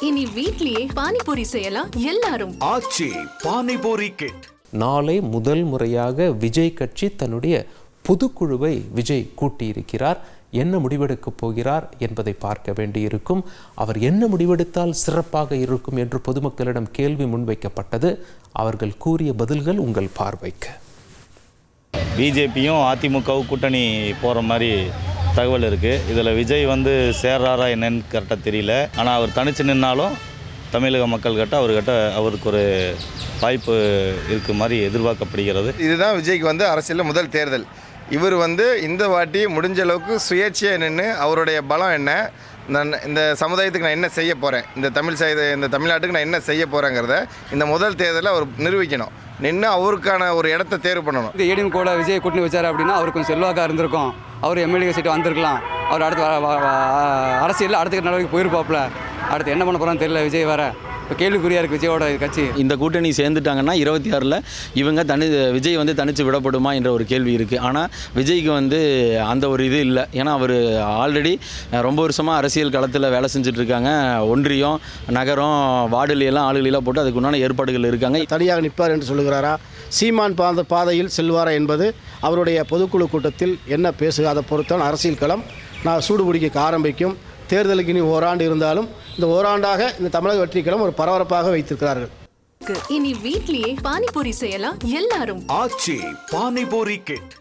இனி வீட்லயே பானிபூரி செய்யலாம் எல்லாரும். ஆச்சி பானிபூரி கிட் நாளை முதல் முறையாக விஜய் கட்சி தன்னுடைய பொதுக்குழுவை விஜய் கூட்டியிருக்கிறார். என்ன முடிவெடுக்கப் போகிறார் என்பதை பார்க்க வேண்டியிருக்கும். அவர் என்ன முடிவெடுத்தால் சிறப்பாக இருக்கும் என்று பொதுமக்களிடம் கேள்வி முன்வைக்கப்பட்டது. அவர்கள் கூறிய பதில்கள் உங்கள் பார்வைக்கு. பிஜேபியும் அதிமுகவும் கூட்டணி போகிற மாதிரி தகவல் இருக்குது இதில் விஜய் வந்து சேர்றாரா என்னன்னு கரெக்டாக தெரியல. ஆனால் அவர் தனிச்சு நின்னாலும் தமிழக மக்கள் கிட்ட அவர்கிட்ட அவருக்கு ஒரு வாய்ப்பு இருக்கு மாதிரி எதிர்பார்க்கப்படுகிறது. இதுதான் விஜய்க்கு வந்து அரசியலில் முதல் தேர்தல். இவர் வந்து இந்த வாட்டி முடிஞ்ச அளவுக்கு சுயேட்சையாக நின்று அவருடைய பலம் என்ன? நான் இந்த சமுதாயத்துக்கு நான் என்ன செய்ய போகிறேன் இந்த தமிழ் சைத இந்த தமிழ்நாட்டுக்கு நான் என்ன செய்ய போகிறேங்கிறத இந்த முதல் தேர்தலில் அவர் நிரூபிக்கணும். நின்று அவருக்கான ஒரு இடத்த தேர்வு பண்ணணும். இந்த ஏடிஎம் கூட விஜய் கூட்டணி வச்சார் அப்படின்னா அவர் கொஞ்சம் செல்வாக்காக இருந்திருக்கும். அவர் எம்எல்ஏ சீட்டு வந்திருக்கலாம். அவர் அடுத்து அரசியலில் அடுத்த நடவடிக்கை போயிருப்பாப்புல. அடுத்து என்ன பண்ண போகிறான்னு தெரியல விஜய் வேறு. இப்போ கேள்விக்குறியாக இருக்குது விஜயோட கட்சி? இந்த கூட்டணி சேர்ந்துட்டாங்கன்னா இருபத்தி ஆறில் இவங்க தனி விஜய் வந்து தனித்து விடப்படுமா என்ற ஒரு கேள்வி இருக்குது ஆனால் விஜய்க்கு வந்து அந்த ஒரு இது இல்லை. ஏன்னா அவர் ஆல்ரெடி ரொம்ப வருஷமாக அரசியல் களத்தில் வேலை செஞ்சுட்டு இருக்காங்க ஒன்றியம் நகரம் வார்டுல எல்லாம் ஆளுகளெல்லாம் போட்டு அதுக்கு உண்டான ஏற்பாடுகள் இருக்காங்க. தனியாக நிற்பார் என்று சொல்லுகிறாரா? சீமான் பாத பாதையில் செல்வாரா என்பது அவருடைய பொதுக்குழு கூட்டத்தில் என்ன பேசுக? அதை பொறுத்தான் அரசியல் களம் நான் சூடு பிடிக்க ஆரம்பிக்கும். தேர்தலுக்கு இனி ஓராண்டு இருந்தாலும் இந்த ஓராண்டாக இந்த தமிழக வெற்றிக்களம் ஒரு பரபரப்பாக வைத்திருக்கிறார்கள். இனி வீட்லயே பானிபூரி செய்யலாம் எல்லாரும். ஆச்சி பானிபூரி கிட்